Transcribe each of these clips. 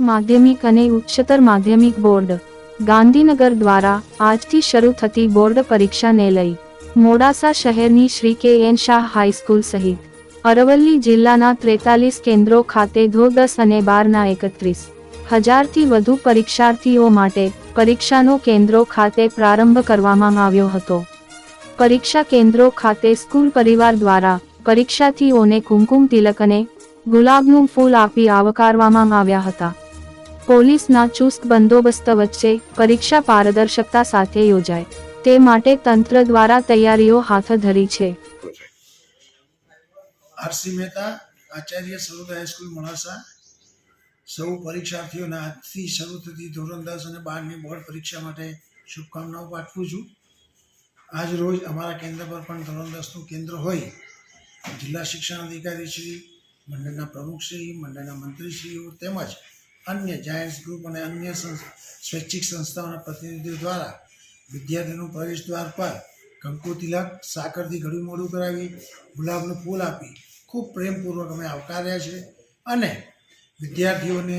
માધ્યમિક અને ઉચ્ચતર માધ્યમિક બોર્ડ. ગાંધીનગર દ્વારા આજથી શરૂ થતી બોર્ડ પરીક્ષાને લઈ મોડાસા શહેરની શ્રી કે એન શાહ હાઈસ્કૂલ સહિત અરવલ્લી જિલ્લાના ત્રેતાલીસ કેન્દ્રો ખાતે ધો દસ અને બારના એકત્રીસ હજારથી વધુ પરીક્ષાર્થીઓ માટે પરીક્ષાનો કેન્દ્રો ખાતે પ્રારંભ કરવામાં આવ્યો હતો. પરીક્ષા કેન્દ્રો ખાતે સ્કૂલ પરિવાર દ્વારા પરીક્ષાર્થીઓને કુમકુમ તિલક અને ગુલાબનું ફૂલ આપી આવકારવામાં આવ્યા હતા. પોલીસના ચુસ્ત બંદોબસ્ત વચ્ચે પરીક્ષા પારદર્શકતા સાથે યોજાય. તે માટે તંત્ર દ્વારા તૈયારીઓ હાથ ધરી છે. RC Mehta, Acharya sarod high school, Modasa. સૌ પરીક્ષાર્થીઓને આજથી શરૂ થતી ધોરણ દસ અને બારની બોર્ડ પરીક્ષા માટે શુભકામનાઓ પાઠવું છું. આજ રોજ અમારા કેન્દ્ર પર પણ ધોરણ દસનું કેન્દ્ર હોય. જિલ્લા શિક્ષણ અધિકારી શ્રી મંડળના પ્રમુખશ્રી, મંડળના મંત્રીશ્રીઓ તેમજ અન્ય જાયન્ટ્સ ગ્રુપ અને અન્ય સ્વૈચ્છિક સંસ્થાઓના પ્રતિનિધિઓ દ્વારા વિદ્યાર્થીનું પ્રવેશ દ્વાર પર કંકુ તિલક, સાકરથી ઘડું મોડું કરાવી ગુલાબનું ફૂલ આપી ખૂબ પ્રેમપૂર્વક અમે આવકાર્યા છે અને વિદ્યાર્થીઓને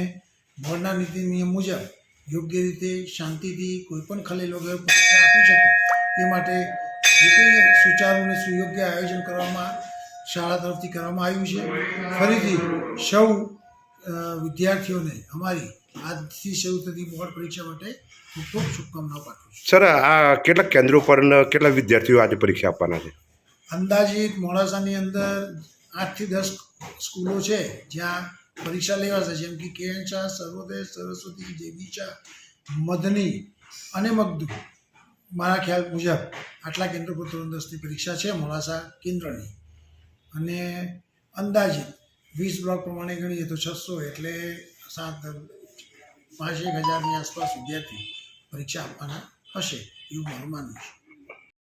બોર્ડના નીતિ નિયમ મુજબ યોગ્ય રીતે શાંતિથી કોઈપણ ખલેલ વગર પરીક્ષા આપી શકે તે માટે જે કંઈ સુચારુ અને સુયોગ્ય આયોજન કરવામાં શાળા તરફથી કરવામાં આવ્યું છે. ફરીથી સૌ વિદ્યાર્થીઓને અમારી આજથી શરૂ થતી બોર્ડ પરીક્ષા માટે હું ખૂબ શુભકામનાઓ પાઠવું છું. સર આ કેટલા કેન્દ્રો પર કેટલા વિદ્યાર્થીઓ આજે પરીક્ષા આપવાના છે? અંદાજિત મોડાસાની અંદર આઠથી દસ સ્કૂલો છે જ્યાં પરીક્ષા લેવાશે જેમ કે કેએન શાહ સર્વોદય સરસ્વતી દેવી શાહ મદની અને મગદુ. મારા ખ્યાલ મુજબ આટલા કેન્દ્રો પર ધોરણ દસની પરીક્ષા છે મોડાસા કેન્દ્રની. અને અંદાજે વીસ બ્લોક પ્રમાણે ગણીએ તો છસો એટલે સાત પાંચેક હજારની આસપાસ વિદ્યાર્થી પરીક્ષા આપવાના હશે એવું મારું માનવું છે.